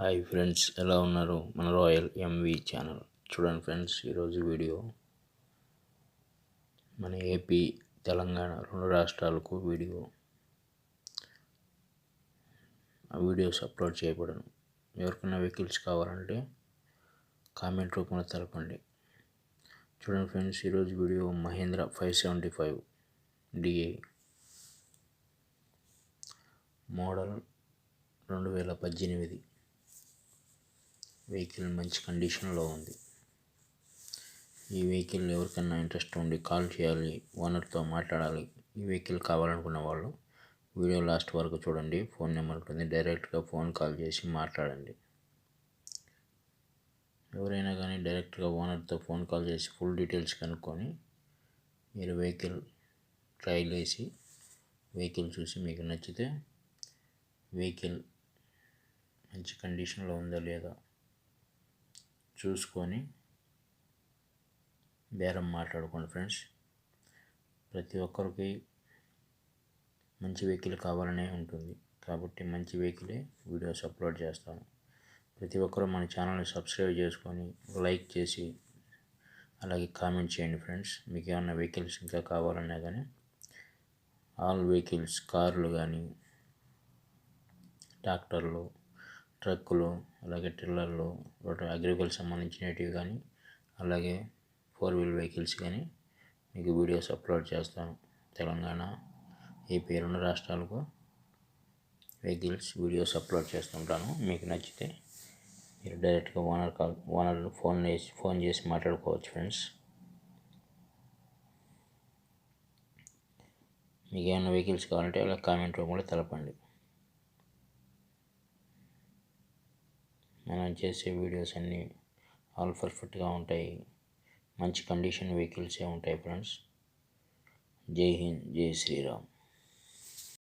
Hi friends ఎలా ఉన్నారు? మన రాయల్ ఎంవి ఛానల్. చూడండి ఫ్రెండ్స్ ఈరోజు వీడియో. మన ఏపీ తెలంగాణ రెండు రాష్ట్రాలకు వీడియో. ఆ వీడియోస్ అప్లోడ్ చేయబడను. ఎవరికైనా వెహికల్స్ కావాలంటే కామెంట్ రూపంలో తెలపండి. చూడండి ఫ్రెండ్స్ ఈరోజు video Mahindra five seventy five DA model రెండు వేల పద్దెనిమిది. వెహికల్ మంచి కండిషన్లో ఉంది. ఈ వెహికల్ ఎవరికైనా ఇంట్రెస్ట్ ఉండి కాల్ చేయాలి ఓనర్తో మాట్లాడాలి ఈ వెహికల్ కావాలనుకున్న వాళ్ళు వీడియో లాస్ట్ వరకు చూడండి. ఫోన్ నెంబర్ ఉంటుంది. డైరెక్ట్గా ఫోన్ కాల్ చేసి మాట్లాడండి. ఎవరైనా కానీ డైరెక్ట్గా ఓనర్తో ఫోన్ కాల్ చేసి ఫుల్ డీటెయిల్స్ కనుక్కొని మీరు వెహికల్ ట్రయల్ వేసి వెహికల్ చూసి మీకు నచ్చితే వెహికల్ మంచి కండిషన్లో ఉందా లేదా చూసుకొని బేరం మాట్లాడుకోండి ఫ్రెండ్స్. ప్రతి ఒక్కరికి మంచి వెహికల్ కావాలనే ఉంటుంది. కాబట్టి మంచి వెహికలే వీడియోస్ అప్లోడ్ చేస్తాను ప్రతి ఒక్కరూ మన ఛానల్ని సబ్స్క్రైబ్ చేసుకొని లైక్ చేసి అలాగే కామెంట్ చేయండి ఫ్రెండ్స్. మీకు ఏమన్నా వెహికల్స్ ఇంకా కావాలన్నా కానీ ఆల్ వెహికల్స్ కార్లు కానీ ట్రాక్టర్లు ట్రక్కులు అలాగే టిల్లర్లు అగ్రికల్చర్ సంబంధించినవి కానీ అలాగే ఫోర్ వీల్ వెహికల్స్ కానీ మీకు వీడియోస్ అప్లోడ్ చేస్తాను. తెలంగాణ ఏపీ రెండు రాష్ట్రాలకు వెహికల్స్ వీడియోస్ అప్లోడ్ చేస్తుంటాను. మీకు నచ్చితే మీరు డైరెక్ట్గా ఓనర్ కాల్ ఓనర్ ఫోన్ చేసి ఫోన్ చేసి మాట్లాడుకోవచ్చు ఫ్రెండ్స్. మీకు ఏమైనా వెహికల్స్ కావాలంటే అలా కామెంట్ రూపంలో తెలపండి. మనం చేసే వీడియోస్ అన్నీ ఆల్ పర్ఫెక్ట్గా ఉంటాయి. మంచి కండిషన్ వెహికల్సే ఉంటాయి ఫ్రెండ్స్ జై హింద్ జై శ్రీరామ్.